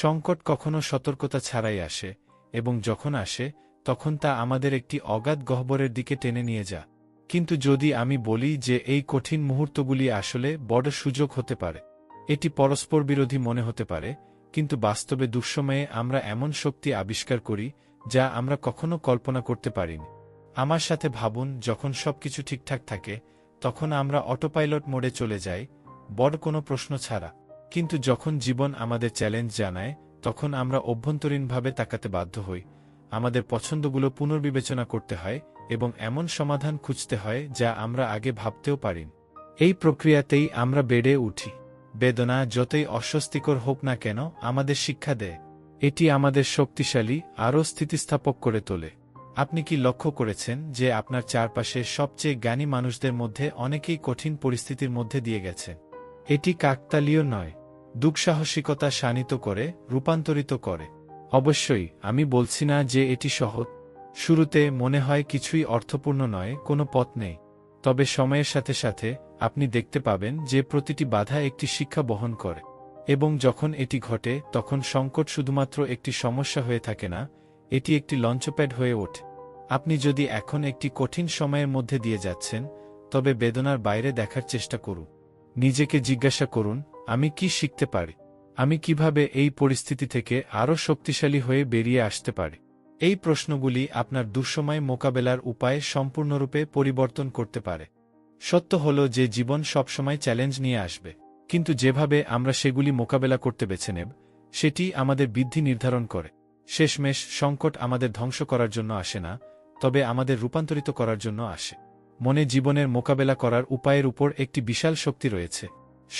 সংকট কখনো সতর্কতা ছাড়াই আসে, এবং যখন আসে, তখন তা আমাদের একটি অগাধ গহ্বরের দিকে টেনে নিয়ে যা। কিন্তু যদি আমি বলি যে এই কঠিন মুহূর্তগুলি আসলে বড় সুযোগ হতে পারে, এটি পরস্পর বিরোধী মনে হতে পারে, কিন্তু বাস্তবে দুঃসময়ে আমরা এমন শক্তি আবিষ্কার করি, যা আমরা কখনো কল্পনা করতে পারিনি। আমার সাথে ভাবুন, যখন সবকিছু ঠিকঠাক থাকে, তখন আমরা অটোপাইলট মোডে চলে যাই, বড় কোনো প্রশ্ন ছাড়া। কিন্তু যখন জীবন আমাদের চ্যালেঞ্জ জানায়, তখন আমরা অভ্যন্তরীণভাবে তাকাতে বাধ্য হই। আমাদের পছন্দগুলো পুনর্বিবেচনা করতে হয় এবং এমন সমাধান খুঁজতে হয় যা আমরা আগে ভাবতেও পারিনি। এই প্রক্রিয়াতেই আমরা বেড়ে উঠি। বেদনা যতই অস্বস্তিকর হোক না কেন আমাদের শিক্ষা দেয়। এটি আমাদের শক্তিশালী, আরও স্থিতিস্থাপক করে তোলে। আপনি কি লক্ষ্য করেছেন যে আপনার চারপাশে সবচেয়ে জ্ঞানী মানুষদের মধ্যে অনেকেই কঠিন পরিস্থিতির মধ্যে দিয়ে গেছে এটি কাকতালীয় নয়। দুঃসাহসিকতা শানিত করে, রূপান্তরিত করে। অবশ্যই, আমি বলছি না যে এটি সহজ। শুরুতে মনে হয় কিছুই অর্থপূর্ণ নয়, কোনো পথ নেই। তবে সময়ের সাথে সাথে, আপনি দেখতে পাবেন যে প্রতিটি বাধা একটি শিক্ষা বহন করে। এবং যখন এটি ঘটে, তখন সংকট শুধুমাত্র একটি সমস্যা হয়ে থাকে না, এটি একটি লঞ্চপ্যাড হয়ে ওঠে। আপনি যদি এখন একটি কঠিন সময়ের মধ্যে দিয়ে যাচ্ছেন, তবে বেদনার বাইরে দেখার চেষ্টা করুন। নিজেকে জিজ্ঞাসা করুন আমি কি শিখতে পারি? আমি কীভাবে এই পরিস্থিতি থেকে আরও শক্তিশালী হয়ে বেরিয়ে আসতে পারি? এই প্রশ্নগুলি আপনার দুঃসময় মোকাবেলার উপায় সম্পূর্ণরূপে পরিবর্তন করতে পারে। সত্য হল যে জীবন সবসময় চ্যালেঞ্জ নিয়ে আসবে। কিন্তু যেভাবে আমরা সেগুলি মোকাবেলা করতে বেছে নেব, সেটি আমাদের বৃদ্ধি নির্ধারণ করে। শেষমেশ সংকট আমাদের ধ্বংস করার জন্য আসে না, তবে আমাদের রূপান্তরিত করার জন্য আসে। মনে জীবনের মোকাবেলা করার উপায়ের উপর একটি বিশাল শক্তি রয়েছে।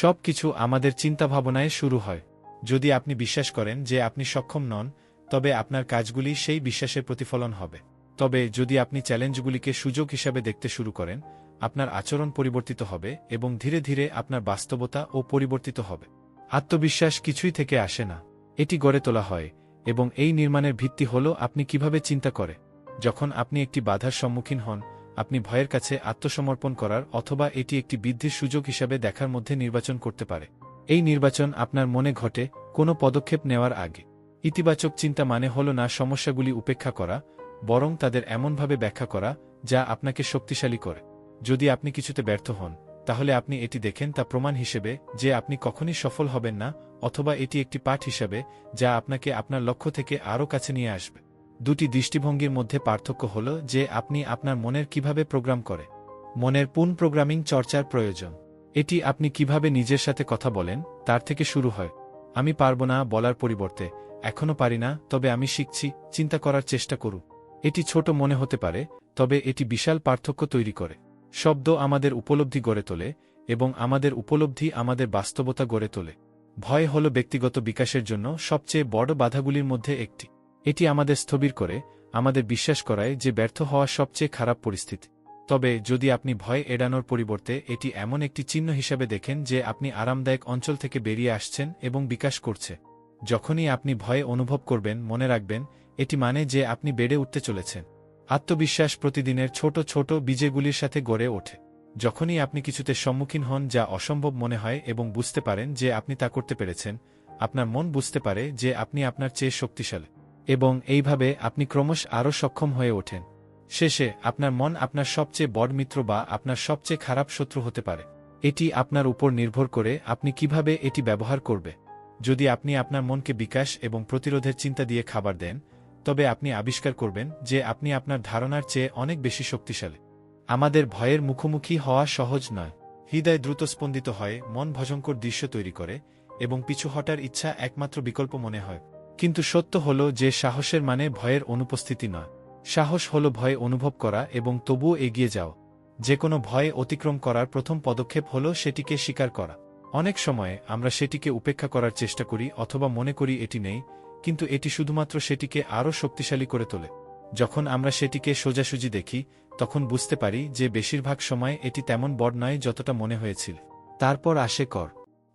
সব কিছু আমাদের চিন্তাভাবনায় শুরু হয়। যদি আপনি বিশ্বাস করেন যে আপনি সক্ষম নন, তবে আপনার কাজগুলি সেই বিশ্বাসের প্রতিফলন হবে। তবে যদি আপনি চ্যালেঞ্জগুলিকে সুযোগ হিসাবে দেখতে শুরু করেন, আপনার আচরণ পরিবর্তিত হবে এবং ধীরে ধীরে আপনার বাস্তবতা ও পরিবর্তিত হবে। আত্মবিশ্বাস কিছুই থেকে আসে না। এটি গড়ে তোলা হয় এবং এই নির্মাণের ভিত্তি হল আপনি কীভাবে চিন্তা করে। যখন আপনি একটি বাধার সম্মুখীন হন আপনি ভয়ের কাছে আত্মসমর্পণ করার অথবা এটি একটি বৃদ্ধির সুযোগ হিসাবে দেখার মধ্যে নির্বাচন করতে পারে। এই নির্বাচন আপনার মনে ঘটে কোনো পদক্ষেপ নেওয়ার আগে। ইতিবাচক চিন্তা মানে হল না সমস্যাগুলি উপেক্ষা করা, বরং তাদের এমনভাবে ব্যাখ্যা করা, যা আপনাকে শক্তিশালী করে। যদি আপনি কিছুতে ব্যর্থ হন, তাহলে আপনি এটি দেখেন তা প্রমাণ হিসেবে যে আপনি কখনই সফল হবেন না, অথবা এটি একটি পাঠ হিসাবে যা আপনাকে আপনার লক্ষ্য থেকে আরও কাছে নিয়ে আসবে। দুটি দৃষ্টিভঙ্গির মধ্যে পার্থক্য হল যে আপনি আপনার মনের কীভাবে প্রোগ্রাম করে। মনের পুন প্রোগ্রামিং চর্চার প্রয়োজন। এটি আপনি কীভাবে নিজের সাথে কথা বলেন, তার থেকে শুরু হয়। আমি পারব না বলার পরিবর্তে এখনও পারি না, তবে আমি শিখছি, চিন্তা করার চেষ্টা করু এটি ছোট মনে হতে পারে, তবে এটি বিশাল পার্থক্য তৈরি করে। শব্দ আমাদের উপলব্ধি গড়ে তোলে, এবং আমাদের উপলব্ধি আমাদের বাস্তবতা গড়ে তোলে। ভয় হল ব্যক্তিগত বিকাশের জন্য সবচেয়ে বড় বাধাগুলির মধ্যে একটি। এটি আমাদের স্থবির করে, আমাদের বিশ্বাস করায় যে ব্যর্থ হওয়া সবচেয়ে খারাপ পরিস্থিতি। তবে যদি আপনি ভয় এড়ানোর পরিবর্তে এটি এমন একটি চিহ্ন হিসাবে দেখেন যে আপনি আরামদায়ক অঞ্চল থেকে বেরিয়ে আসছেন এবং বিকাশ করছে। যখনই আপনি ভয় অনুভব করবেন, মনে রাখবেন, এটি মানে যে আপনি বেড়ে উঠতে চলেছেন। আত্মবিশ্বাস প্রতিদিনের ছোট ছোট বীজেগুলির সাথে গড়ে ওঠে। যখনই আপনি কিছুতে সম্মুখীন হন যা অসম্ভব মনে হয় এবং বুঝতে পারেন যে আপনি তা করতে পেরেছেন, আপনার মন বুঝতে পারে যে আপনি আপনার চেয়ে শক্তিশালী। এবং এইভাবে আপনি ক্রমশ আরও সক্ষম হয়ে ওঠেন। শেষে আপনার মন আপনার সবচেয়ে বড় মিত্র বা আপনার সবচেয়ে খারাপ শত্রু হতে পারে। এটি আপনার উপর নির্ভর করে আপনি কীভাবে এটি ব্যবহার করবে। যদি আপনি আপনার মনকে বিকাশ এবং প্রতিরোধের চিন্তা দিয়ে খাবার দেন, তবে আপনি আবিষ্কার করবেন যে আপনি আপনার ধারণার চেয়ে অনেক বেশি শক্তিশালী। আমাদের ভয়ের মুখোমুখি হওয়া সহজ নয়। হৃদয় দ্রুত স্পন্দিত হয়, মন ভজঙ্কর দৃশ্য তৈরি করে, এবং পিছু হটার ইচ্ছা একমাত্র বিকল্প মনে হয়। কিন্তু সত্য হল যে সাহসের মানে ভয়ের অনুপস্থিতি নয়। সাহস হল ভয় অনুভব করা এবং তবুও এগিয়ে যাও। যে কোনো ভয় অতিক্রম করার প্রথম পদক্ষেপ হল সেটিকে স্বীকার করা। অনেক সময়ে আমরা সেটিকে উপেক্ষা করার চেষ্টা করি অথবা মনে করি এটি নেই, কিন্তু এটি শুধুমাত্র সেটিকে আরও শক্তিশালী করে তোলে। যখন আমরা সেটিকে সোজাসুজি দেখি, তখন বুঝতে পারি যে বেশিরভাগ সময় এটি তেমন বড় নয় যতটা মনে হয়েছিল। তারপর আসে কর।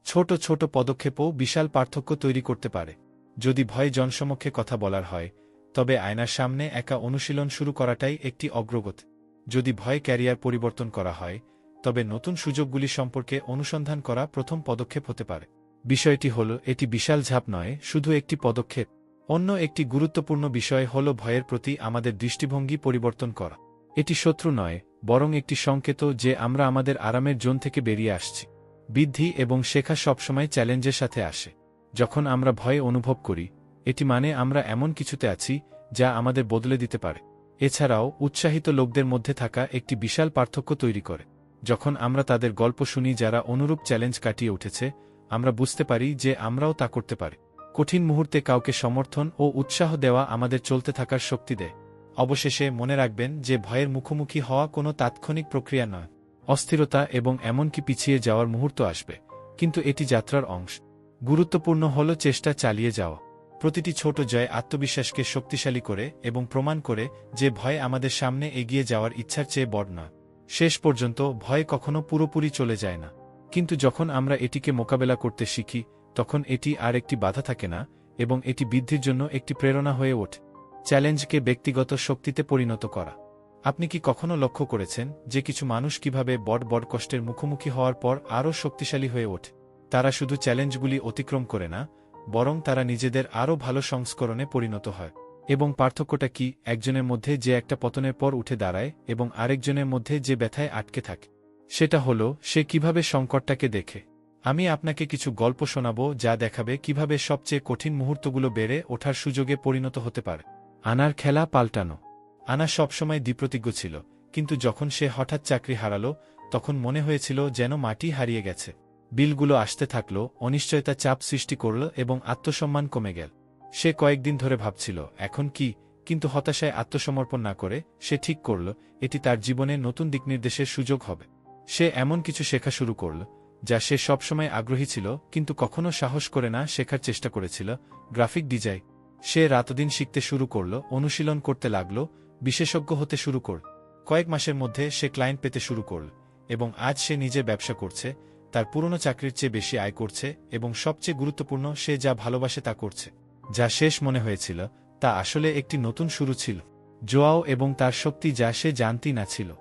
ছোট ছোট পদক্ষেপও বিশাল পার্থক্য তৈরি করতে পারে। যদি ভয় জনসমক্ষে কথা বলার হয়, তবে আয়নার সামনে একা অনুশীলন শুরু করাটাই একটি অগ্রগতি। যদি ভয় ক্যারিয়ার পরিবর্তন করা হয়, তবে নতুন সুযোগগুলি সম্পর্কে অনুসন্ধান করা প্রথম পদক্ষেপ হতে পারে। বিষয়টি হল, এটি বিশাল ঝাঁপ নয়, শুধু একটি পদক্ষেপ। অন্য একটি গুরুত্বপূর্ণ বিষয় হল ভয়ের প্রতি আমাদের দৃষ্টিভঙ্গি পরিবর্তন করা। এটি শত্রু নয়, বরং একটি সংকেত যে আমরা আমাদের আরামের জোন থেকে বেরিয়ে আসছি। বৃদ্ধি এবং শেখা সবসময় চ্যালেঞ্জের সাথে আসে। যখন আমরা ভয়ে অনুভব করি, এটি মানে আমরা এমন কিছুতে আছি যা আমাদের বদলে দিতে পারে। এছাড়াও, উৎসাহিত লোকদের মধ্যে থাকা একটি বিশাল পার্থক্য তৈরি করে। যখন আমরা তাদের গল্প শুনি যারা অনুরূপ চ্যালেঞ্জ কাটিয়ে উঠেছে, আমরা বুঝতে পারি যে আমরাও তা করতে পারি। কঠিন মুহূর্তে কাউকে সমর্থন ও উৎসাহ দেওয়া আমাদের চলতে থাকার শক্তি দেয়। অবশেষে মনে রাখবেন যে ভয়ের মুখোমুখি হওয়া কোনো তাৎক্ষণিক প্রক্রিয়া নয়। অস্থিরতা এবং এমনকি পিছিয়ে যাওয়ার মুহূর্ত আসবে, কিন্তু এটি যাত্রার অংশ। গুরুত্বপূর্ণ হল চেষ্টা চালিয়ে যাওয়া প্রতিটি ছোট জয় আত্মবিশ্বাসকে শক্তিশালী করে এবং প্রমাণ করে যে ভয় আমাদের সামনে এগিয়ে যাওয়ার ইচ্ছার চেয়ে বড় নয়। শেষ পর্যন্ত ভয় কখনো পুরোপুরি চলে যায় না। কিন্তু যখন আমরা এটিকে মোকাবেলা করতে শিখি, তখন এটি আর একটি বাধা থাকে না এবং এটি বৃদ্ধির জন্য একটি প্রেরণা হয়ে ওঠে। চ্যালেঞ্জকে ব্যক্তিগত শক্তিতে পরিণত করা। আপনি কি কখনো লক্ষ্য করেছেন যে কিছু মানুষ কীভাবে বড় বড় কষ্টের মুখোমুখি হওয়ার পর আরও শক্তিশালী হয়ে ওঠে? তারা শুধু চ্যালেঞ্জগুলি অতিক্রম করে না, বরং তারা নিজেদের আরও ভালো সংস্করণে পরিণত হয়। এবং পার্থক্যটা কি, একজনের মধ্যে যে একটা পতনের পর উঠে দাঁড়ায় এবং আরেকজনের মধ্যে যে ব্যথায় আটকে থাকে? সেটা হলো, সে কীভাবে সংকটটাকে দেখে? আমি আপনাকে কিছু গল্প শোনাব যা দেখাবে কীভাবে সবচেয়ে কঠিন মুহূর্তগুলো বেড়ে ওঠার সুযোগে পরিণত হতে পারে। আনার খেলা পাল্টানো। আনা সবসময় দ্বিপ্রতিজ্ঞ ছিল, কিন্তু যখন সে হঠাৎ চাকরি হারালো, তখন মনে হয়েছিল যেন মাটি হারিয়ে গেছে। বিলগুলো আসতে থাকল, অনিশ্চয়তা চাপ সৃষ্টি করল এবং আত্মসম্মান কমে গেল। সে কয়েকদিন ধরে ভাবছিল, এখন কি? কিন্তু হতাশায় আত্মসমর্পণ না করে সে ঠিক করল, এটি তার জীবনে নতুন দিকনির্দেশের সুযোগ হবে। সে এমন কিছু শেখা শুরু করল, যা সে সবসময় আগ্রহী ছিল, কিন্তু কখনো সাহস করে না শেখার চেষ্টা করেছিল। Graphic design. সে রাতদিন শিখতে শুরু করল, অনুশীলন করতে লাগল, বিশেষজ্ঞ হতে শুরু করল কয়েক মাসের মধ্যে সে ক্লায়েন্ট পেতে শুরু করল, এবং আজ সে নিজে ব্যবসা করছে তার পুরনো চাকরির চেয়ে বেশি আয় করছে এবং সবচেয়ে গুরুত্বপূর্ণ সে যা ভালোবাসে তা করছে। যা শেষ মনে হয়েছিল, তা আসলে একটি নতুন শুরু ছিল। জোয়াও এবং তার শক্তি যা সে জানতি না ছিল।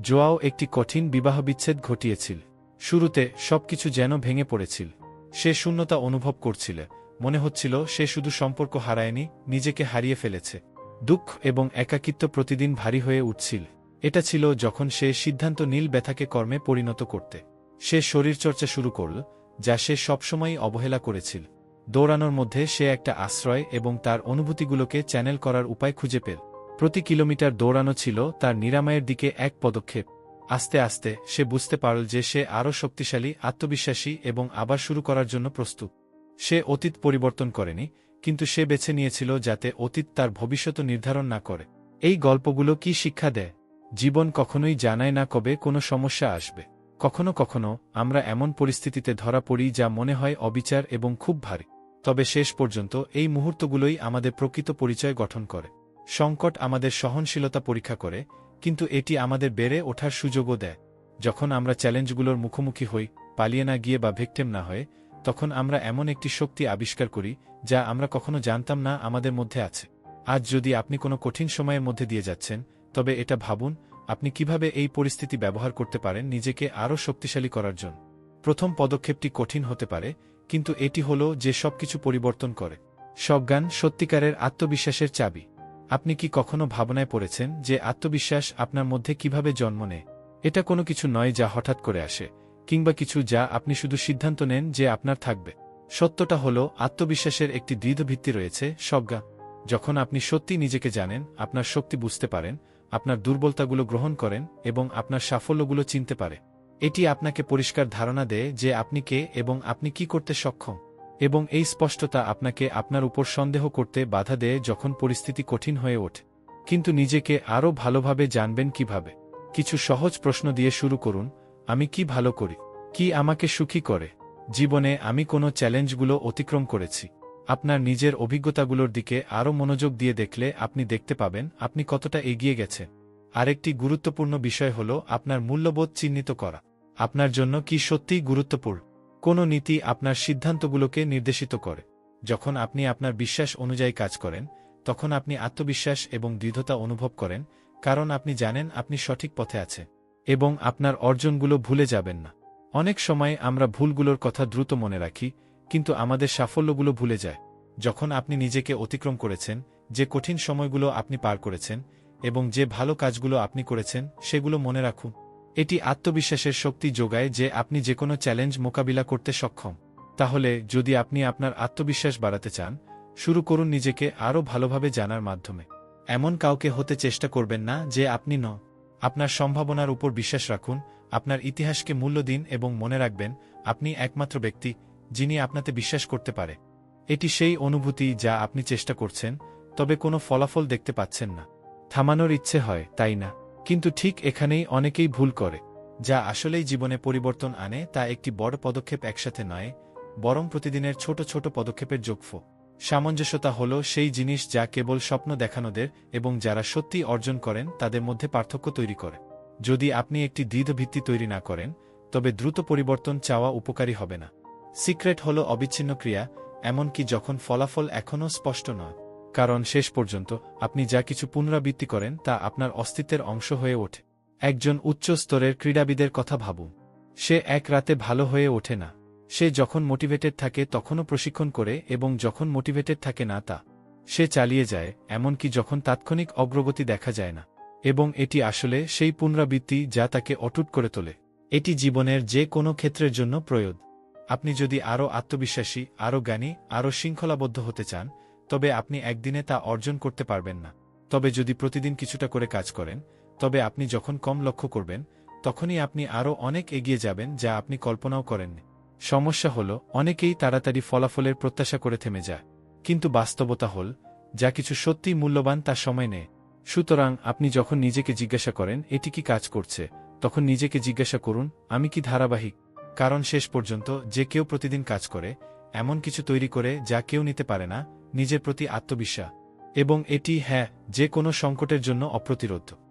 জোয়াও একটি কঠিন বিবাহবিচ্ছেদ ঘটিয়েছিল। শুরুতে সবকিছু যেন ভেঙে পড়েছিল। সে শূন্যতা অনুভব করছিল। মনে হচ্ছিল সে শুধু সম্পর্ক হারায়নি, নিজেকে হারিয়ে ফেলেছে। দুঃখ এবং একাকিত্ব প্রতিদিন ভারী হয়ে উঠছিল। এটা ছিল যখন সে সিদ্ধান্ত নীল ব্যথাকে কর্মে পরিণত করতে। সে শরীরচর্চা শুরু করল, যা সে সবসময়ই অবহেলা করেছিল। দৌড়ানোর মধ্যে সে একটা আশ্রয় এবং তার অনুভূতিগুলোকে চ্যানেল করার উপায় খুঁজে পেল। প্রতি কিলোমিটার দৌড়ানো ছিল তার নিরাময়ের দিকে এক পদক্ষেপ। আস্তে আস্তে সে বুঝতে পারল যে সে আরও শক্তিশালী, আত্মবিশ্বাসী এবং আবার শুরু করার জন্য প্রস্তুত। সে অতীত পরিবর্তন করেনি, কিন্তু সে বেছে নিয়েছিল যাতে অতীত তার ভবিষ্যৎ নির্ধারণ না করে। এই গল্পগুলো কি শিক্ষা দেয়? জীবন কখনোই জানায় না কবে কোনো সমস্যা আসবে। কখনো কখনো আমরা এমন পরিস্থিতিতে ধরা পড়ি যা মনে হয় অবিচার এবং খুব ভারী। তবে শেষ পর্যন্ত এই মুহূর্তগুলোই আমাদের প্রকৃত পরিচয় গঠন করে। সংকট আমাদের সহনশীলতা পরীক্ষা করে, কিন্তু এটি আমাদের বেড়ে ওঠার সুযোগও দেয়। যখন আমরা চ্যালেঞ্জগুলোর মুখোমুখি হই, পালিয়ে না গিয়ে বা ভিকটেম না হয়ে, তখন আমরা এমন একটি শক্তি আবিষ্কার করি যা আমরা কখনো জানতাম না আমাদের মধ্যে আছে। আজ যদি আপনি কোনো কঠিন সময়ের মধ্যে দিয়ে যাচ্ছেন, তবে এটা ভাবুন আপনি কীভাবে এই পরিস্থিতি ব্যবহার করতে পারেন নিজেকে আরও শক্তিশালী করার জন্য? প্রথম পদক্ষেপটি কঠিন হতে পারে, কিন্তু এটি হল যে সবকিছু পরিবর্তন করে। সজ্ঞান সত্যিকারের আত্মবিশ্বাসের চাবি। আপনি কি কখনো ভাবনায় পড়েছেন যে আত্মবিশ্বাস আপনার মধ্যে কীভাবে জন্ম নেয়? এটা কোনো কিছু নয় যা হঠাৎ করে আসে, কিংবা কিছু যা আপনি শুধু সিদ্ধান্ত নেন যে আপনার থাকবে। সত্যটা হল, আত্মবিশ্বাসের একটি দৃঢ় ভিত্তি রয়েছে সজ্ঞা যখন আপনি সত্যি নিজেকে জানেন, আপনার শক্তি বুঝতে পারেন আপনার দুর্বলতাগুলো গ্রহণ করেন এবং আপনার সাফল্যগুলো চিনতে পারে। এটি আপনাকে পরিষ্কার ধারণা দেয় যে আপনি কে এবং আপনি কি করতে সক্ষম। এবং এই স্পষ্টতা আপনাকে আপনার উপর সন্দেহ করতে বাধা দেয় যখন পরিস্থিতি কঠিন হয়ে ওঠে। কিন্তু নিজেকে আরও ভালোভাবে জানবেন কীভাবে? কিছু সহজ প্রশ্ন দিয়ে শুরু করুন, আমি কি ভালো করি? কি আমাকে সুখী করে? জীবনে আমি কোনো চ্যালেঞ্জগুলো অতিক্রম করেছি। আপনার নিজের অভিজ্ঞতাগুলোর দিকে আরও মনোযোগ দিয়ে দেখলে আপনি দেখতে পাবেন আপনি কতটা এগিয়ে গেছেন আরেকটি গুরুত্বপূর্ণ বিষয় হল আপনার মূল্যবোধ চিহ্নিত করা। আপনার জন্য কি সত্যিই গুরুত্বপূর্ণ? কোন নীতি আপনার সিদ্ধান্তগুলোকে নির্দেশিত করে। যখন আপনি আপনার বিশ্বাস অনুযায়ী কাজ করেন, তখন আপনি আত্মবিশ্বাস এবং দৃঢ়তা অনুভব করেন, কারণ আপনি জানেন আপনি সঠিক পথে আছে এবং আপনার অর্জনগুলো ভুলে যাবেন না। অনেক সময় আমরা ভুলগুলোর কথা দ্রুত মনে রাখি কিন্তু আমাদের সাফল্যগুলো ভুলে যায়, যখন আপনি নিজেকে অতিক্রম করেছেন, যে কঠিন সময়গুলো আপনি পার করেছেন, এবং যে ভালো কাজগুলো আপনি করেছেন, সেগুলো মনে রাখুন। এটি আত্মবিশ্বাসের শক্তি যোগায় যে আপনি যে কোনো চ্যালেঞ্জ মোকাবিলা করতে সক্ষম। তাহলে, যদি আপনি আপনার আত্মবিশ্বাস বাড়াতে চান, শুরু করুন নিজেকে আরও ভালোভাবে জানার মাধ্যমে। এমন কাউকে হতে চেষ্টা করবেন না যে আপনি ন আপনার সম্ভাবনার উপর বিশ্বাস রাখুন, আপনার ইতিহাসকে মূল্য দিন এবং মনে রাখবেন, আপনি একমাত্র ব্যক্তি যিনি আপনাতে বিশ্বাস করতে পারে। এটি সেই অনুভূতি যা আপনি চেষ্টা করছেন, তবে কোনো ফলাফল দেখতে পাচ্ছেন না। থামানোর ইচ্ছে হয়, তাই না? কিন্তু ঠিক এখানেই অনেকেই ভুল করে, যা আসলেই জীবনে পরিবর্তন আনে, তা একটি বড় পদক্ষেপ একসাথে নয়, বরং প্রতিদিনের ছোট ছোট পদক্ষেপের যোগফ। সামঞ্জস্যতা হল সেই জিনিস যা কেবল স্বপ্ন দেখানোদের এবং যারা সত্যি অর্জন করেন, তাদের মধ্যে পার্থক্য তৈরি করে। যদি আপনি একটি দৃঢ় ভিত্তি তৈরি না করেন, তবে দ্রুত পরিবর্তন চাওয়া উপকারী হবে না। সিক্রেট হল অবিচ্ছিন্ন ক্রিয়া, এমনকি যখন ফলাফল এখনও স্পষ্ট নয়। কারণ শেষ পর্যন্ত আপনি যা কিছু পুনরাবৃত্তি করেন তা আপনার অস্তিত্বের অংশ হয়ে ওঠে। একজন উচ্চ স্তরের ক্রীড়াবিদের কথা ভাবুন। সে এক রাতে ভালো হয়ে ওঠে না। সে যখন মোটিভেটেড থাকে তখনও প্রশিক্ষণ করে এবং যখন মোটিভেটেড থাকে না তা। সে চালিয়ে যায়, এমনকি যখন তাৎক্ষণিক অগ্রগতি দেখা যায় না। এবং এটি আসলে সেই পুনরাবৃত্তি যা তাকে অটুট করে তোলে। এটি জীবনের যে কোনো ক্ষেত্রের জন্য প্রয়োগ। আপনি যদি আরও আত্মবিশ্বাসী, আরও জ্ঞানী, আরও শৃঙ্খলাবদ্ধ হতে চান, তবে আপনি একদিনে তা অর্জন করতে পারবেন না। তবে যদি প্রতিদিন কিছুটা করে কাজ করেন, তবে আপনি যখন কম লক্ষ্য করবেন, তখনই আপনি আরও অনেক এগিয়ে যাবেন যা আপনি কল্পনাও করেননি। সমস্যা হল, অনেকেই তাড়াতাড়ি ফলাফলের প্রত্যাশা করে থেমে যায়। কিন্তু বাস্তবতা হল, যা কিছু সত্যিই মূল্যবান তা সময় নেয়। সুতরাং আপনি যখন নিজেকে জিজ্ঞাসা করেন, এটি কি কাজ করছে? তখন নিজেকে জিজ্ঞাসা করুন, আমি কি ধারাবাহিক? কারণ শেষ পর্যন্ত যে কেউ প্রতিদিন কাজ করে, এমন কিছু তৈরি করে যা কেউ নিতে পারে না, নিজের প্রতি আত্মবিশ্বাস। এবং এটি হ্যাঁ যে কোনো সংকটের জন্য অপ্রতিরোধ।